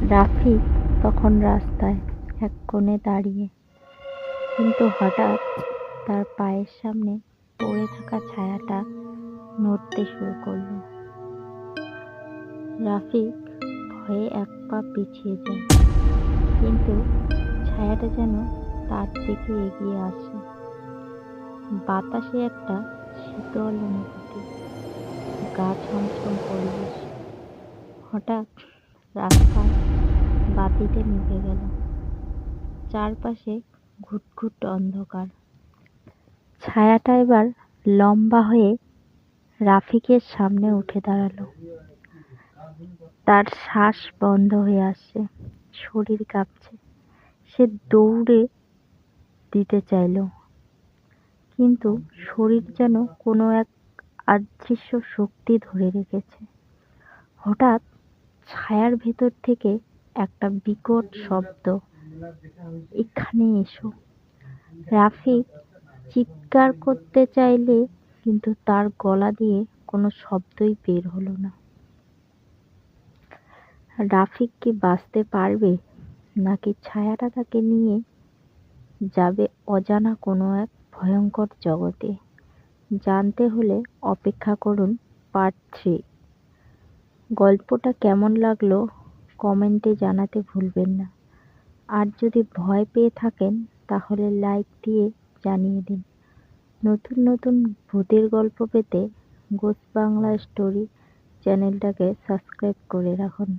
রাফি তখন রাস্তায় এক কোণে দাঁড়িয়ে। কিন্তু হঠাৎ তার পায়ের সামনে পড়ে থাকা ছায়াটা নড়তে শুরু করল। রাফিক ভয়ে এক পা পিছিয়ে যায়, কিন্তু ছায়াটা যেন তার দিকে এগিয়ে আসে। বাতাসে একটা শীতল অনুভূতি, গা ছমছম পরিবেশ। হঠাৎ রাস্তায় বাতিটা নিভে গেল। চারপাশে ঘুটঘুট অন্ধকার। ছায়াটা এবার লম্বা হয়ে রাফিকের সামনে উঠে দাঁড়াল। তার শ্বাস বন্ধ হয়ে আসছে, শরীর কাঁপছে। সে দৌড়ে দিতে চাইলো, কিন্তু শরীর যেন কোনো এক অদৃশ্য শক্তি ধরে রেখেছে। হঠাৎ ছায়ার ভেতর থেকে একটা বিকট শব্দ। এখানে এসো। রাফিক চিৎকার করতে চাইলে কিন্তু তার গলা দিয়ে কোনো শব্দই বের হলো না। রাফিক কি বাঁচতে পারবে, নাকি ছায়াটা তাকে নিয়ে যাবে অজানা কোনো এক ভয়ঙ্কর জগতে? জানতে হলে অপেক্ষা করুন পার্ট থ্রি। গল্পটা কেমন লাগল কমেন্টে জানাতে ভুলবেন না। আর যদি ভয় পেয়ে থাকেন, তাহলে লাইক দিয়ে জানিয়ে দিন। নতুন নতুন ভূতের গল্প পেতে গোস বাংলা স্টোরি চ্যানেলটাকে সাবস্ক্রাইব করে রাখুন।